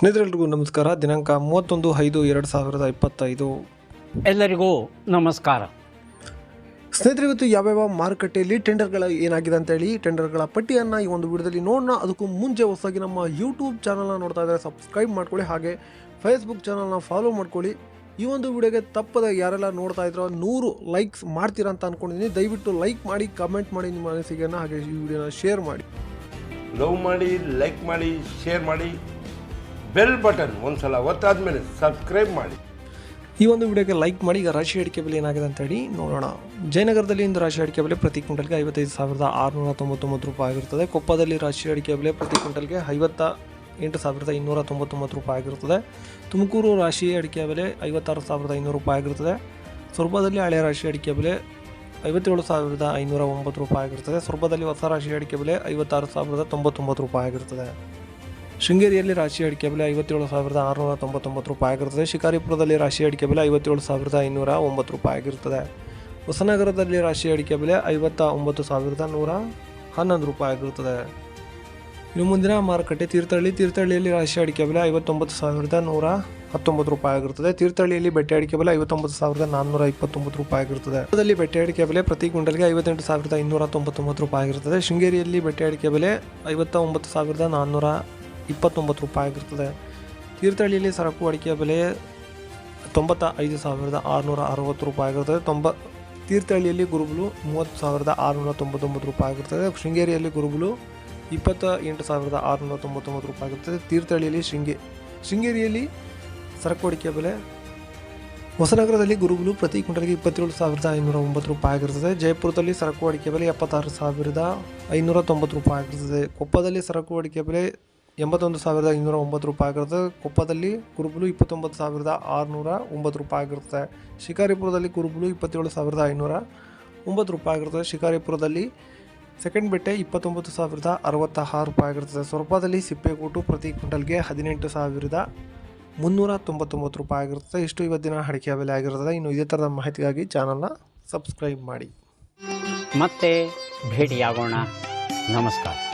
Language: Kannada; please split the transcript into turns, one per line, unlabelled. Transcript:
ಸ್ನೇಹಿತರೆಲ್ರಿಗೂ ನಮಸ್ಕಾರ. ದಿನಾಂಕ ಮೂವತ್ತೊಂದು ಐದು ಎರಡು ಸಾವಿರದ ಇಪ್ಪತ್ತೈದು.
ಎಲ್ಲರಿಗೂ ನಮಸ್ಕಾರ.
ಸ್ನೇಹಿತರೆ ಇವತ್ತು ಯಾವ್ಯಾವ ಮಾರುಕಟ್ಟೆಯಲ್ಲಿ ಟೆಂಡರ್ಗಳ ಏನಾಗಿದೆ ಅಂತೇಳಿ ಟೆಂಡರ್ಗಳ ಪಟ್ಟಿಯನ್ನು ಈ ಒಂದು ವಿಡಿಯೋದಲ್ಲಿ ನೋಡೋಣ. ಅದಕ್ಕೂ ಮುಂಚೆ ಹೊಸದಾಗಿ ನಮ್ಮ ಯೂಟ್ಯೂಬ್ ಚಾನಲ್ನ ನೋಡ್ತಾ ಇದ್ದರೆ ಸಬ್ಸ್ಕ್ರೈಬ್ ಮಾಡ್ಕೊಳ್ಳಿ. ಹಾಗೆ ಫೇಸ್ಬುಕ್ ಚಾನಲ್ನ ಫಾಲೋ ಮಾಡ್ಕೊಳ್ಳಿ. ಈ ಒಂದು ವಿಡಿಯೋಗೆ ತಪ್ಪದ ಯಾರೆಲ್ಲ ನೋಡ್ತಾ ಇದ್ರೋ ನೂರು ಲೈಕ್ಸ್ ಮಾಡ್ತೀರಾ ಅಂತ ಅನ್ಕೊಂಡಿದ್ದೀನಿ. ದಯವಿಟ್ಟು ಲೈಕ್ ಮಾಡಿ ಕಮೆಂಟ್ ಮಾಡಿ ನಿಮ್ಮ ಅನಿಸಿಕೆಯನ್ನು ಹಾಗೆ ಈ ವಿಡಿಯೋನ ಶೇರ್ ಮಾಡಿ.
ಲವ್ ಮಾಡಿ ಲೈಕ್ ಮಾಡಿ ಶೇರ್ ಮಾಡಿ. ಬೆಲ್ ಬಟನ್ ಒಂದ್ಸಲ ಒತ್ತಾದ್ಮೇಲೆ ಸಬ್ಸ್ಕ್ರೈಬ್ ಮಾಡಿ.
ಈ ಒಂದು ವಿಡಿಯೋಗೆ ಲೈಕ್ ಮಾಡಿ, ಈಗ ರಾಶಿ ಅಡಿಕೆ ಬೆಲೆ ಏನಾಗಿದೆ ಅಂತ ಹೇಳಿ ನೋಡೋಣ. ಜಯನಗರದಲ್ಲಿ ಇಂದು ರಾಶಿ ಅಡಿಕೆ ಬೆಲೆ ಪ್ರತಿ ಕ್ವಿಂಟಲ್ಗೆ ಐವತ್ತೈದು ಸಾವಿರದ ಆರುನೂರ ತೊಂಬತ್ತೊಂಬತ್ತು ರೂಪಾಯಿ ಆಗಿರುತ್ತದೆ. ಕೊಪ್ಪದಲ್ಲಿ ರಾಶಿ ಅಡಿಕೆ ಬೆಲೆ ಪ್ರತಿ ಕ್ವಿಂಟಲ್ಗೆ ಐವತ್ತ ಎಂಟು ಸಾವಿರದ ಇನ್ನೂರ ತೊಂಬತ್ತೊಂಬತ್ತು ರೂಪಾಯಿ ಆಗಿರುತ್ತದೆ. ತುಮಕೂರು ರಾಶಿ ಅಡಿಕೆ ಬೆಲೆ ಐವತ್ತಾರು ಸಾವಿರದ ಐನೂರು ರೂಪಾಯಿ ಆಗಿರುತ್ತದೆ. ಸೊರಬದಲ್ಲಿ ಹಳೆಯ ರಾಶಿ ಅಡಿಕೆ ಬೆಲೆ ಐವತ್ತೇಳು ಸಾವಿರದ ಐನೂರ ಒಂಬತ್ತು ರೂಪಾಯಿ ಆಗಿರುತ್ತದೆ. ಸೊರಬದಲ್ಲಿ ಹೊಸ ರಾಶಿ ಅಡಿಕೆ ಬೆಲೆ ಐವತ್ತಾರು ಸಾವಿರದ ತೊಂಬತ್ತೊಂಬತ್ತು ರೂಪಾಯಿ ಆಗಿರುತ್ತದೆ. ಶೃಂಗೇರಿಯಲ್ಲಿ ರಾಶಿ ಅಡಿಕೆ ಬೆಲೆ ಐವತ್ತೇಳು ಸಾವಿರದ ಆರುನೂರ ತೊಂಬತ್ತೊಂಬತ್ತು ರೂಪಾಯಿ ಆಗಿರುತ್ತದೆ. ಶಿಕಾರಿಪುರದಲ್ಲಿ ರಾಶಿ ಅಡಿಕೆ ಬೆಲೆ ಐವತ್ತೇಳು ಸಾವಿರದ ಐನೂರ ಒಂಬತ್ತು ರೂಪಾಯಿ ಆಗಿರುತ್ತದೆ. ಹೊಸನಗರದಲ್ಲಿ ರಾಶಿ ಅಡಿಕೆ ಬೆಲೆ ಐವತ್ತ ಒಂಬತ್ತು ಸಾವಿರದ ನೂರ ಹನ್ನೊಂದು ರೂಪಾಯಿ ಆಗಿರುತ್ತದೆ. ಇನ್ನು ಮುಂದಿನ ಮಾರುಕಟ್ಟೆ ತೀರ್ಥಹಳ್ಳಿ. ತೀರ್ಥಹಳ್ಳಿಯಲ್ಲಿ ರಾಶಿ ಅಡಿಕೆ ಬೆಲೆ ಐವತ್ತೊಂಬತ್ತು ಸಾವಿರದ ನೂರ ಹತ್ತೊಂಬತ್ತು ರೂಪಾಯಿ ಆಗಿರುತ್ತದೆ. ತೀರ್ಥಹಳ್ಳಿಯಲ್ಲಿ ಬೆಟ್ಟೆ ಅಡಿಕೆ ಬೆಲೆ ಐವತ್ತೊಂಬತ್ತು ಸಾವಿರದ ನಾನ್ನೂರ ಇಪ್ಪತ್ತೊಂಬತ್ತು ರೂಪಾಯಿ ಆಗಿರುತ್ತದೆ. ಅದರಲ್ಲಿ ಬೆಟ್ಟೆ ಅಡಿಕೆ ಬೆಲೆ ಪ್ರತಿ ಕ್ವಿಂಟಲ್ಗೆ ಐವತ್ತೆಂಟು ಸಾವಿರದ ಇನ್ನೂರ ತೊಂಬತ್ತೊಂಬತ್ತು ರೂಪಾಯಿ ಆಗಿರುತ್ತದೆ. ಶೃಂಗೇರಿಯಲ್ಲಿ ಬೆಟ್ಟೆ ಅಡಿಕೆ ಬೆಲೆ ಐವತ್ತ ಒಂಬತ್ತು ಸಾವಿರದ ನಾನ್ನೂರ ಇಪ್ಪತ್ತೊಂಬತ್ತು ರೂಪಾಯಿ ಆಗಿರ್ತದೆ. ತೀರ್ಥಹಳ್ಳಿಯಲ್ಲಿ ಸರಕು ಅಡಿಕೆಯ ಬೆಲೆ ತೊಂಬತ್ತ ಐದು ಸಾವಿರದ ಆರುನೂರ ಅರವತ್ತು ರೂಪಾಯಿ ಆಗಿರ್ತದೆ. ತೊಂಬ, ತೀರ್ಥಹಳ್ಳಿಯಲ್ಲಿ ಗುರುಬಲು ಮೂವತ್ತು ಸಾವಿರದ ಆರುನೂರ ತೊಂಬತ್ತೊಂಬತ್ತು ರೂಪಾಯಿ ಆಗಿರ್ತದೆ. ಶೃಂಗೇರಿಯಲ್ಲಿ ಗುರುಬಲು ಇಪ್ಪತ್ತ ಎಂಟು ಸಾವಿರದ ಆರುನೂರ ತೊಂಬತ್ತೊಂಬತ್ತು ರೂಪಾಯಿ ಆಗಿರ್ತದೆ. ತೀರ್ಥಹಳ್ಳಿಯಲ್ಲಿ ಶೃಂಗೇ, ಶೃಂಗೇರಿಯಲ್ಲಿ ಸರಕು ಅಡಿಕೆಯ ಬೆಲೆ ಹೊಸನಗರದಲ್ಲಿ ಗುರುಗಳು ಪ್ರತಿ ಕ್ವಿಂಟಲ್ಗೆ ಇಪ್ಪತ್ತೇಳು ಸಾವಿರದ ಐನೂರ ಒಂಬತ್ತು ರೂಪಾಯಿ ಆಗಿರ್ತದೆ. ಜಯಪುರದಲ್ಲಿ ಸರಕು ಅಡಿಕೆ ಬೆಲೆ ಎಪ್ಪತ್ತಾರು ಸಾವಿರದ ಐನೂರ ತೊಂಬತ್ತು ರೂಪಾಯಿ ಆಗಿರ್ತದೆ. ಕೊಪ್ಪದಲ್ಲಿ ಸರಕು ಅಡಿಕೆ ಬೆಲೆ ಎಂಬತ್ತೊಂದು ಸಾವಿರದ ಇನ್ನೂರ ಒಂಬತ್ತು ರೂಪಾಯಿ ಆಗಿರುತ್ತೆ. ಕೊಪ್ಪದಲ್ಲಿ ಕುರುಬಲು ಇಪ್ಪತ್ತೊಂಬತ್ತು ಸಾವಿರದ ಆರುನೂರ ಒಂಬತ್ತು ರೂಪಾಯಿ ಆಗಿರುತ್ತೆ. ಶಿಕಾರಿಪುರದಲ್ಲಿ ಕುರುಬಲು ಇಪ್ಪತ್ತೇಳು ಸಾವಿರದ ಐನೂರ ಒಂಬತ್ತು ರೂಪಾಯಿ ಆಗಿರುತ್ತೆ. ಶಿಕಾರಿಪುರದಲ್ಲಿ ಸೆಕೆಂಡ್ ಬೆಟ್ಟೆ ಇಪ್ಪತ್ತೊಂಬತ್ತು ಸಾವಿರದ ಅರವತ್ತ ಆರು ರೂಪಾಯಿ ಆಗಿರುತ್ತೆ. ಸ್ವರ್ಪದಲ್ಲಿ ಸಿಪ್ಪೆಗೂಟು ಪ್ರತಿ ಕ್ವಿಂಟಲ್ಗೆ ಹದಿನೆಂಟು ಸಾವಿರದ ಮುನ್ನೂರ ತೊಂಬತ್ತೊಂಬತ್ತು ರೂಪಾಯಿ ಆಗಿರುತ್ತೆ. ಇಷ್ಟು ಇವತ್ತಿನ ಅಡಿಕೆ ಬೆಲೆ ಆಗಿರುತ್ತದೆ ಇನ್ನು ಇದೇ ಥರದ ಮಾಹಿತಿಗಾಗಿ ಚಾನಲ್ನ ಸಬ್ಸ್ಕ್ರೈಬ್ ಮಾಡಿ.
ಮತ್ತೆ ಭೇಟಿಯಾಗೋಣ. ನಮಸ್ಕಾರ.